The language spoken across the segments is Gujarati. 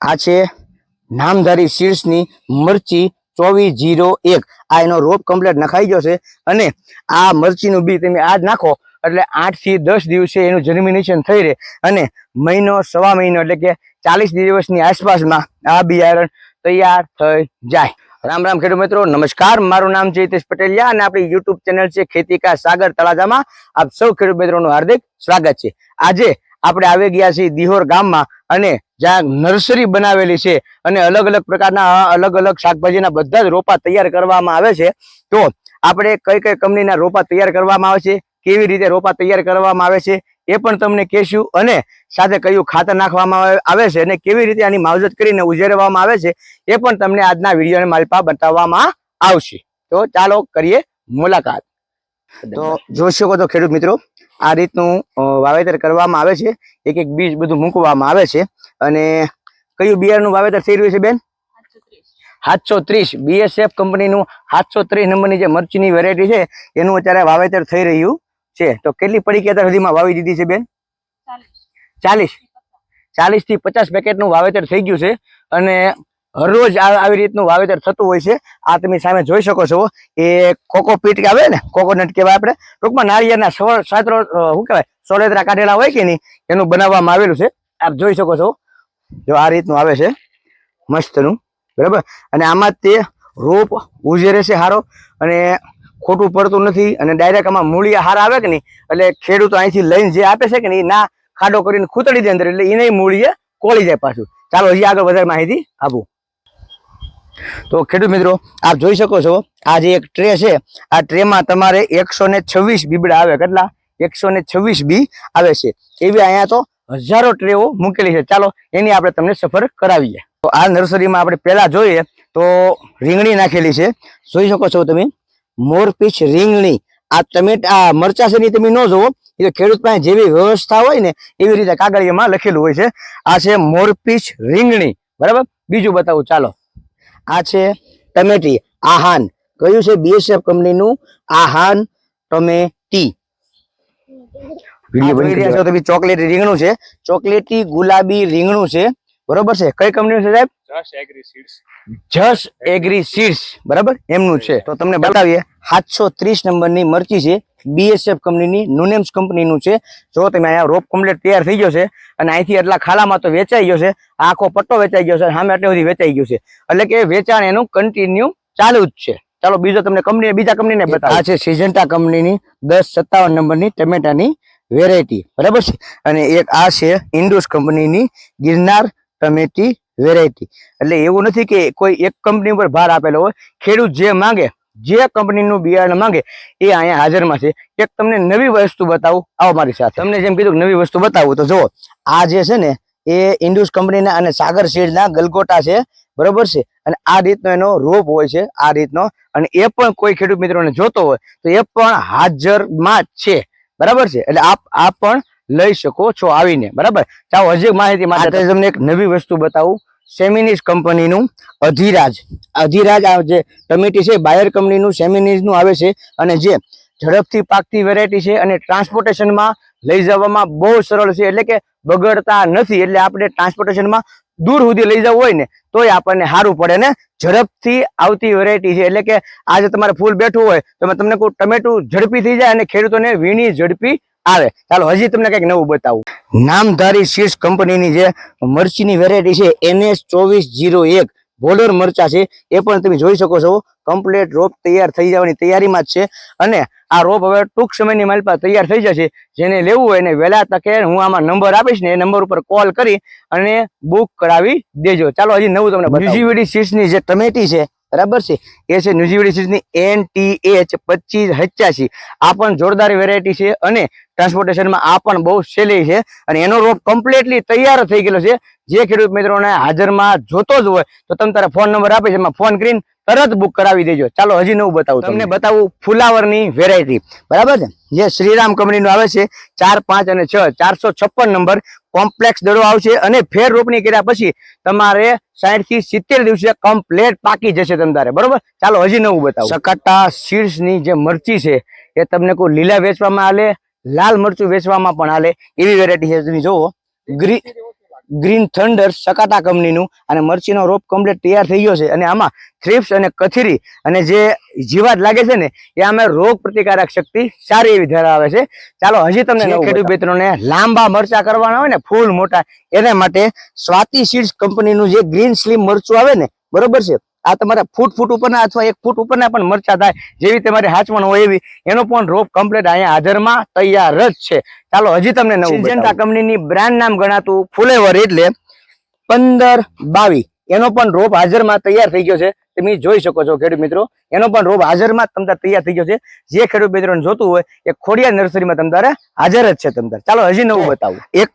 આ છે નામધારી શીર્ષની મરચી ચોવીસ જીરો એક. આ એનો રોપ કમ્પ્લેટ નખાઈ ગયો છે અને આ મરચીનું બી તમે આજ નાખો એટલે આઠથી દસ દિવસે એનું જર્મિનેશન થઈ રહે. અને મહિનો, સવા મહિનો એટલે કે ચાલીસ દિવસની આસપાસમાં આ બિયારણ તૈયાર થઈ જાય. રામ રામ ખેડૂત મિત્રો, નમસ્કાર. મારું નામ છે પટેલિયા અને આપણી યુટ્યુબ ચેનલ છે ખેતી કા સાગર તળાજામાં આપ સૌ ખેડૂત મિત્રોનું હાર્દિક સ્વાગત છે. આજે આપણે આવી ગયા છીએ દિહોર ગામમાં અને જ્યાં નર્સરી બનાવેલી છે અને અલગ અલગ પ્રકારના અલગ અલગ શાકભાજીના બધા જ રોપા તૈયાર કરવામાં આવે છે. તો આપણે કઈ કઈ કંપનીના રોપા તૈયાર કરવામાં આવે છે? કેવી રીતે રોપા તૈયાર કરવામાં આવે છે? એ પણ તમને કહેશું અને સાથે કયું ખાતર નાખવામાં આવે- છે અને કેવી રીતે આની માવજત કરીને ઉજેરવામાં આવે છે એ પણ તમને આજના વિડીયોને માલપા બતાવવામાં આવશે. તો ચાલો કરીએ મુલાકાત. તો જોઈ શકો તો ખેડૂત મિત્રો આ રીતનું વાવેતર કરવામાં આવે છે. એક એક બીજ બધું મૂકવામાં આવે છે. અને કયું બિયારણનું વાવેતર થઈ રહ્યું છે બેન? સાતસો ત્રીસ. બીએસએફ કંપનીનું સાતસો ત્રીસ નંબરની જે મરચીની વેરાયટી છે એનું અત્યારે વાવેતર થઈ રહ્યું છે. તો કેટલી પડી અત્યાર સુધીમાં વાવી દીધી છે બેન? ચાલીસ. ચાલીસ. થી પચાસ પેકેટનું વાવેતર થઈ ગયું છે. અને હરરોજ આવી રીતનું વાવેતર થતું હોય છે. આ તમે સામે જોઈ શકો છો એ કોકોપીટ આવે ને, કોકોનટ કહેવાય આપણે. ટૂંકમાં નાળિયેરના સાતરો શું કહેવાય? સોળેતરા કાઢેલા હોય કે નહીં, એનું બનાવવામાં આવેલું છે. આપ જોઈ શકો છો. જો આ રીતનું આવે છે. મસ્તનું. બરાબર? અને આમાં તે રોપ ઉજેરે છે હારો. અને ખોટું પડતું નથી. અને ડાયરેક્ટ આમાં મૂળિયા હાર આવે કે નહીં, એટલે ખેડૂતો અહીંથી લઈને જે આપે છે કે નહીં ના ખાડો કરીને ખૂતડી દે અંદર, એટલે એને મૂળીએ કોળી જાય પાછું. ચાલો હજી આગળ વધારે માહિતી આપું. તો ખેડૂત મિત્રો, આપ જોઈ શકો છો, આ જે એક ટ્રે છે, આ ટ્રેમાં તમારે એકસો ને છવ્વીસ બીબડા આવે. કેટલા? એકસો ને છવ્વીસ બી આવે છે. એવી અહીંયા તો હજારો ટ્રેઓ મૂકેલી છે. ચાલો, એની આપણે તમને સફર કરાવીએ. તો આ નર્સરીમાં આપણે પહેલાં જોઈએ તો રીંગણી નાખેલી છે. જોઈ શકો છો તમે મોરપીછ રીંગણી. આ ટમેટા મરચા છે તમે ન જોવો એ ખેડૂત પાસે જેવી વ્યવસ્થા હોય ને એવી રીતે કાગળિયામાં લખેલું હોય છે. આ છે મોરપીછ રીંગણી. બરાબર? બીજું બતાવું, ચાલો. આ છે ટમેટી આહાન. કયું છે? બીએસએફ કંપનીનું આહાન ટમેટી. તમે ચોકલેટી રીંગણું છે. ચોકલેટી ગુલાબી રીંગણું છે. બરોબર છે? કઈ કંપનીનું છે સાહેબ? Jash agri seeds Jas agri seeds બરાબર? એમનું છે. તો તમને બતાવીએ સાતસો ત્રીસ નંબરની મરચી છે. બીએસએફ કંપનીની નુનેમ્સ કંપનીનું છે. જો તમે અહીંયા રોપ કમ્પ્લેટ તૈયાર થઈ ગયો છે અને અહીંથી એટલા ખાલામાં તો વેચાઈ ગયો છે, આખો પટ્ટો વેચાઈ ગયો છે સામે એટલે બધી વેચાઈ ગયું છે. એટલે કે વેચાણ એનું કન્ટિન્યુ ચાલુ જ છે. ચાલો બીજો તમને કંપની બીજા કંપનીને બતાવો. આ છે સિજન્ટા કંપનીની દસ સત્તાવન નંબરની ટમેટાની વેરાયટી બરાબર છે? અને એક આ છે ઇન્ડોસ કંપનીની ગિરનાર ટમેટી વેરાયટી એટલે એવું નથી કે કોઈ એક કંપની ઉપર ભાર આપેલો હોય. ખેડૂત જે માંગે જે કંપનીનું બિયારણ માંગે એ અહીંયા હાજરમાં છે. એક તમને નવી વસ્તુ બતાવું. આવો મારી સાથે. તમને જેમ કીધું નવી વસ્તુ બતાવું. તો જુઓ આ જે છે ને એ ઇન્ડુસ કંપનીના અને સાગર શેડના ગલગોટા છે. બરોબર છે? અને આ રીતનો એનો રોપ હોય છે આ રીતનો. અને એ પણ કોઈ ખેડૂત મિત્રોને જોતો હોય તો એ પણ હાજરમાં જ છે. બરાબર છે? એટલે આપ આ પણ લઈ શકો છો આવીને. બરાબર? ચાલો હજી માહિતી માટે તમને એક નવી વસ્તુ બતાવું. સેમિનિસ કંપનીનું અધિરાજ. અધિરાજ આ જે ટમેટી છે બાયર કંપનીનું સેમિનીઝનું આવે છે અને જે ઝડપથી પાકતી વેરાયટી છે અને ટ્રાન્સપોર્ટેશનમાં લઈ જવામાં બહુ સરળ છે. એટલે કે બગડતા નથી. એટલે આપણે ટ્રાન્સપોર્ટેશનમાં દૂર સુધી લઈ જવું હોય ને, તોય આપણને સારું પડે ને ઝડપથી આવતી વેરાયટી છે. એટલે કે આજે તમારે ફૂલ બેઠું હોય, તો તમને કોઈ ટમેટું ઝડપી થઈ જાય અને ખેડૂતોને વીણી ઝડપી આવે. ચાલો, હજી તમને કંઈક નવું બતાવું. નામધારી શીર્ષ કંપનીની જે મરચીની વેરાયટી છે એનએસ ચોવીસ જીરો એક. બોર્ડર મરચા છે, એ પણ તમે જોઈ શકો છો. કમ્પ્લીટ રોપ તૈયાર થઈ જવાની તૈયારીમાં જ છે. અને આ રોપ હવે ટૂંક સમયની મારી પાસે તૈયાર થઈ જશે. જેને લેવું હોય એને વહેલા તકે હું આમાં નંબર આપીશ ને એ નંબર ઉપર કોલ કરી અને બુક કરાવી દેજો. ચાલો, હજી નવું તમને બીજી વીડી શીર્ષની જે ટમેટી છે બરાબર છે? એ છે ન્યુઝીવડી સીડ્સની એન ટી એચ પચીસ હચ્યાસી. આ પણ જોરદાર વેરાયટી છે અને ટ્રાન્સપોર્ટેશનમાં આ પણ બહુ સહેલી છે અને એનો રોપ કમ્પ્લીટલી તૈયાર થઈ ગયેલો છે. જે ખેડૂત મિત્રોને હાજરમાં જોતો જ હોય તો તમે તારા ફોન નંબર આપે છે, એમાં ફોન કરીને તરત બુક કરાવી દેજો. ચાલો હજી નવું બતાવું તમને. બતાવું ફુલાવરની વેરાયટી બરાબર છે? જે શ્રીરામ કંપનીનું આવે છે ચાર પાંચ અને છ ચારસો છપ્પન નંબર કોમ્પ્લેક્સ દડો આવશે અને ફેર રોપણી કર્યા પછી તમારે સાઠથી સિત્તેર દિવસે કમ્પ્લેટ પાકી જશે તમારે બરોબર? ચાલો હજી નવું બતાવું. સકાટા સીડ્સની જે મરચી છે એ તમને કોઈ લીલા વેચવામાં આલે લાલ મરચું વેચવામાં પણ આલે એવી વેરાયટી છે. તમે જુઓ. ગ્રી ગ્રીન થંડર સકાતા કંપનીનું અને મરચીનો રોપ કમ્પ્લીટ તૈયાર થઈ ગયો છે. અને આમાં થ્રિપ્સ અને કથીરી અને જે જીવાત લાગે છે ને એ અમે રોગ પ્રતિકારક શક્તિ સારી એવી ધરાવે છે. ચાલો હજી તમને ખેડૂત મિત્રોને લાંબા મરચા કરવાના હોય ને ફૂલ મોટા એના માટે સ્વાતિ સીડ્સ કંપનીનું જે ગ્રીન સ્લીમ મરચું આવે ને બરોબર છે? આ તમારા ફૂટ ફૂટ ઉપરના અથવા એક ફૂટ ઉપરના પણ મરચા થાય જેવી તમારી હાચવણ હોય એવી. એનો પણ રોપ કમ્પ્લીટ અહીંયા હાજરમાં તૈયાર જ છે. ચાલો હજી તમને નવું સિજન્ટા કંપનીની બ્રાન્ડ નામ ગણાતું ફુલેવર એટલે પંદર બાવી. એનો પણ રોપ હાજરમાં તૈયાર થઈ ગયો છે. તમે જોઈ શકો છો ખેડૂત મિત્રો. એનો પણ રોપ હાજરમાં તમને તમતાર તૈયાર થઈ ગયો છે. જે ખેડૂત મિત્રોને જોતું હોય એ ખોડિયા નર્સરીમાં તમતારે હાજર જ છે તમતાર. ચાલો હજી નવું બતાવું. એક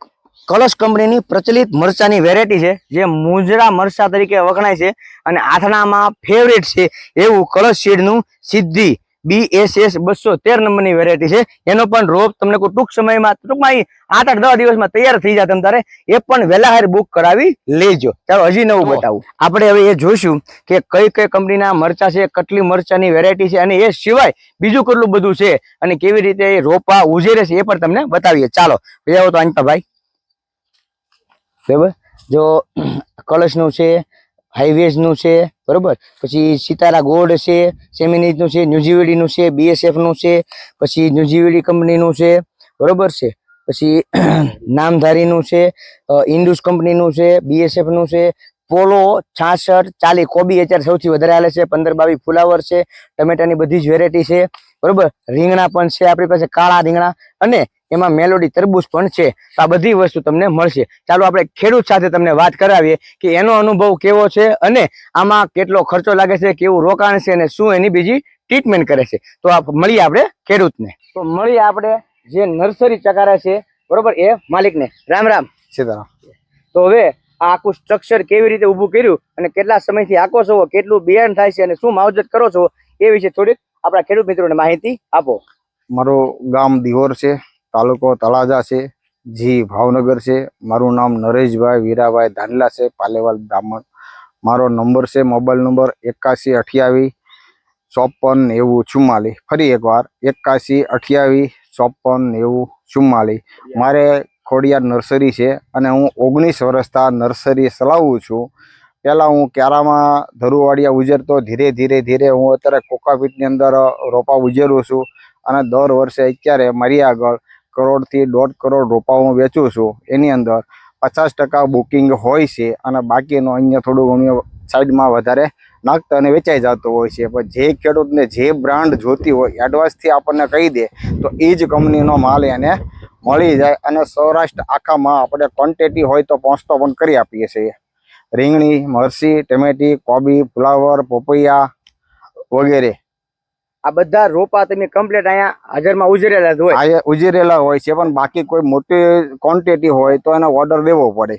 કલશ કંપનીની પ્રચલિત મરચાની વેરાયટી છે જે મુંજરા મરચા તરીકે વખણાય છે અને આથણામાં ફેવરેટ છે એવું કલશ શેડનું સિદ્ધિ બીએસએસ બસો તેર નંબરની વેરાયટી છે. એનો પણ રોપ તમને કોઈ ટૂંક સમયમાં ટૂંકમાં આઠ આઠ દસ દિવસમાં તૈયાર થઈ જાય તમે તારે એ પણ વહેલા હાર બુક કરાવી લેજો. ચાલો હજી નવું બતાવું. આપણે હવે એ જોઈશું કે કઈ કઈ કંપનીના મરચા છે કેટલી મરચાની વેરાયટી છે અને એ સિવાય બીજું કેટલું બધું છે અને કેવી રીતે એ રોપા ઉજેરે છે એ પણ તમને બતાવીએ. ચાલો તો અંકિતા ભાઈ બરાબર? જો કળશનું છે હાઈવેઝનું છે, બરાબર? પછી સિતારા ગોલ્ડ છે સેમિનીઝનું છે ન્યુઝીવેડીનું છે બીએસએફનું છે, પછી ન્યુઝીવેડી કંપનીનું છે, બરાબર છે? પછી નામધારીનું છે ઇન્ડુસ કંપનીનું છે બીએસએફનું છે, પોલો છાસઠ ચાલી કોબી અત્યારે સૌથી વધારે હાલે છે, પંદર બાવીસ ફુલાવર છે, ટમેટાની બધી જ વેરાયટી છે, બરોબર? રીંગણા પણ છે આપણી પાસે, કાળા રીંગણા અને એમાં મેલોડી તરબૂચ પણ છે. તો આ બધી વસ્તુ તમને મળશે. ચાલો આપણે ખેડૂત સાથે તમને વાત કરાવીએ કે એનો અનુભવ કેવો છે અને આમાં કેટલો ખર્ચો લાગે છે કેવું રોકાણ છે અને શું એની બીજી ટ્રીટમેન્ટ કરે છે. તો આ મળીએ આપણે ખેડૂતને. તો મળીએ આપણે જે નર્સરી ચકારે છે બરોબર? એ માલિકને. રામ રામ. સીતારામ. તો હવે આ આખું સ્ટ્રક્ચર કેવી રીતે ઊભું કર્યું અને કેટલા સમયથી આકો છો કેટલું બિયારણ થાય છે અને શું માવજત કરો છો એ વિશે થોડીક આપણા ખેડૂત મિત્રોને માહિતી આપો. મારું ગામ દિહોર છે. તાલુકો તળાજા છે, જી ભાવનગર છે. મારું નામ નરેશભાઈ વીરાભાઈ ધાનલા છે, પાલેવાલ બ્રાહ્મણ. મારો નંબર છે, મોબાઈલ નંબર એકાસી અઠ્યાવીસ ચોપન નેવું ચુમ્માલીસ. ફરી એકવાર એકાસી અઠ્યાવીસ ચોપન નેવું ચુમ્માલીસ. મારે ખોડિયાર નર્સરી છે અને હું ઓગણીસ વર્ષથી નર્સરી ચલાવું છું. પહેલાં હું ક્યારામાં ધરુવાડિયા ઉજરતો, ધીરે ધીરે ધીરે હું અત્યારે કોકાપીટની અંદર રોપા ઉજેરું છું. અને દર વર્ષે અત્યારે મારી આગળ કરોડથી દોઢ કરોડ રોપા હું વેચું છું, એની અંદર પચાસ ટકા બુકિંગ હોય છે અને બાકીનો અહીંયા થોડું ઘણું સાઈડમાં વધારે નાખતા અને વેચાઈ જતો હોય છે. પણ જે ખેડૂતને જે બ્રાન્ડ જોતી હોય એડવાન્સથી આપણને કહી દે, તો એ જ કંપનીનો માલ એને મળી જાય અને સૌરાષ્ટ્ર આખામાં આપણે ક્વોન્ટિટી હોય તો પહોંચતો પણ કરી આપીએ છીએ. રીંગણી મરસી ટમેટી, કોબી, ફ્લાવર, પપૈયા વગેરે. આ બધા રોપા તમે કમ્પ્લીટ અહીંયા હાજરમાં ઉજરેલા જ હોય. ઉજરેલા હોય છે પણ બાકી કોઈ મોટી ક્વોન્ટિટી હોય તો એનો ઓર્ડર દેવો પડે.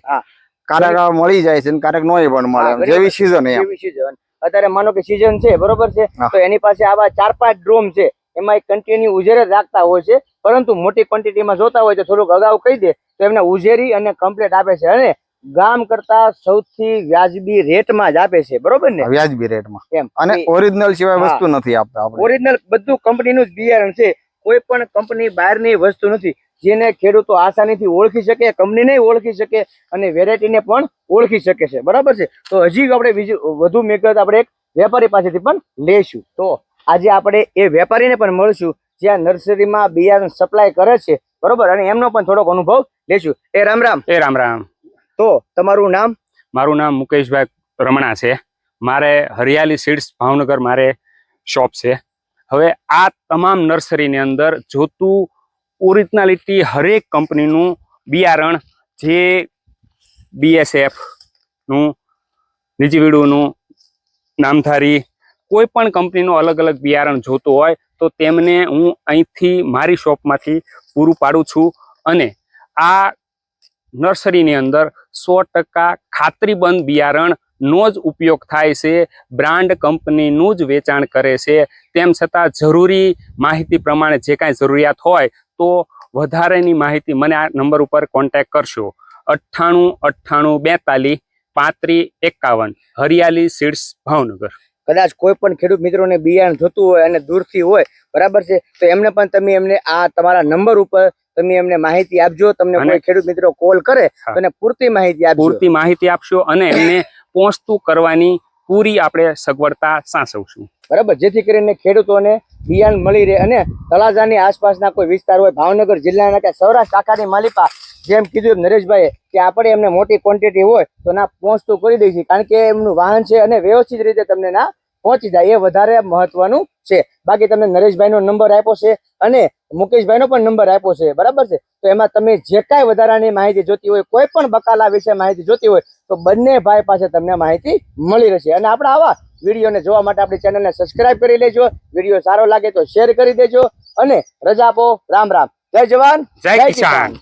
ક્યારેક મળી જાય છે ને ક્યારેક નો પણ મળે. જેવી સિઝન એવી season. અત્યારે માનો કે સિઝન છે બરોબર છે? તો એની પાસે આવા ચાર પાંચ ડ્રોમ છે એમાં કન્ટિન્યુ ઉજેર રાખતા હોય છે પરંતુ મોટી ક્વોન્ટિટીમાં જોતા હોય તો થોડુંક અગાઉ કહી દે તો એમને ઉજેરી અને કમ્પ્લીટ આપે છે અને ગામ કરતા સૌથી વ્યાજબી રેટમાં જ આપે છે બરોબર ને? વ્યાજબી રેટમાં. એમ. અને ઓરિજિનલ સિવાય વસ્તુ નથી આપતા ઓરિજિનલ બધું કંપનીનું જ બિયારણ છે કોઈ પણ કંપની બહારની વસ્તુ નથી. જેને ખેડૂતો આસાનીથી ઓળખી શકે કંપનીને ઓળખી શકે અને વેરાયટીને પણ ઓળખી શકે છે બરાબર છે? તો હજી આપણે બીજું વધુ મેકત આપણે એક વેપારી પાસેથી પણ લઈશું. તો આજે આપણે એ વેપારીને પણ મળશું જ્યાં નર્સરીમાં બિયારણ સપ્લાય કરે છે બરોબર? અને એમનો પણ થોડોક અનુભવ લેશું. એ રામ રામ. એ રામ રામ. તો તમારું નામ? મારું નામ મુકેશભાઈ રમણા છે. મારે હરિયાલી સીડ્સ ભાવનગર મારે શોપ છે. હવે આ તમામ નર્સરીની અંદર જોતું ઓરિજિનાલિટી હરેક કંપનીનું બિયારણ જે બીએસએફનું નિજીવીડુનું, નામધારી કોઈ પણ કંપનીનું અલગ અલગ બિયારણ જોતું હોય તો તેમને હું અહીંથી મારી શોપમાંથી પૂરું પાડું છું. અને આ નર્સરીની અંદર સો ટકા ખાતરીબંધ બિયારણનો જ ઉપયોગ થાય છે, બ્રાન્ડ કંપનીનું જ વેચાણ કરે છે. તેમ છતાં જરૂરી માહિતી પ્રમાણે જે કાંઈ જરૂરિયાત હોય તો વધારેની માહિતી મને આ નંબર ઉપર કોન્ટેક કરશો. અઠ્ઠાણું અઠ્ઠાણું, બેતાલીસ, પાંત્રીસ, એકાવન. હરિયાળી સીડ્સ ભાવનગર. કદાચ કોઈ પણ ખેડૂત મિત્રોને બિયારણ જોતું હોય અને દૂરથી હોય, બરાબર છે? તો એમને પણ તમે એમને આ તમારા નંબર ઉપર તમે એમને માહિતી આપજો તમને કોઈ ખેડૂત મિત્રો કોલ કરે. તો એને પૂરતી માહિતી આપજો. પૂરતી માહિતી આપશો અને એમને પહોંચતું કરવાની પૂરી આપણે સગવડતા સાંસવશું બરાબર? જેથી કરીને ખેડૂતોને બિયારણ મળી રહે અને તળાજાની આસપાસના કોઈ વિસ્તાર હોય ભાવનગર જિલ્લાના કે સૌરાષ્ટ્ર આખાની માલિપા જેમ કીધું નરેશભાઈ નરેશભાઈએ કે આપણે એમને મોટી ક્વોન્ટિટી હોય તો ના પહોંચતું કરી દઈશું. કારણ કે એમનું વાહન છે અને વ્યવસ્થિત રીતે તમને ના પહોંચી જાય એ વધારે મહત્વનું છે. બાકી તમને નરેશભાઈનો નંબર આપ્યો છે અને મુકેશભાઈનો પણ નંબર આપ્યો છે બરાબર છે? તો એમાં તમે જે કાંઈ વધારાની માહિતી જોતી હોય કોઈ પણ બકાલા વિશે માહિતી જોતી હોય તો બંને ભાઈ પાસે તમને માહિતી મળી રહેશે. અને આપણે આવા વિડીયોને જોવા માટે આપણી ચેનલને સબસ્ક્રાઇબ કરી લેજો. વીડિયો સારો લાગે તો શેર કરી દેજો. અને રજા આપો. રામ રામ. જય જવાન. જય કિસાન.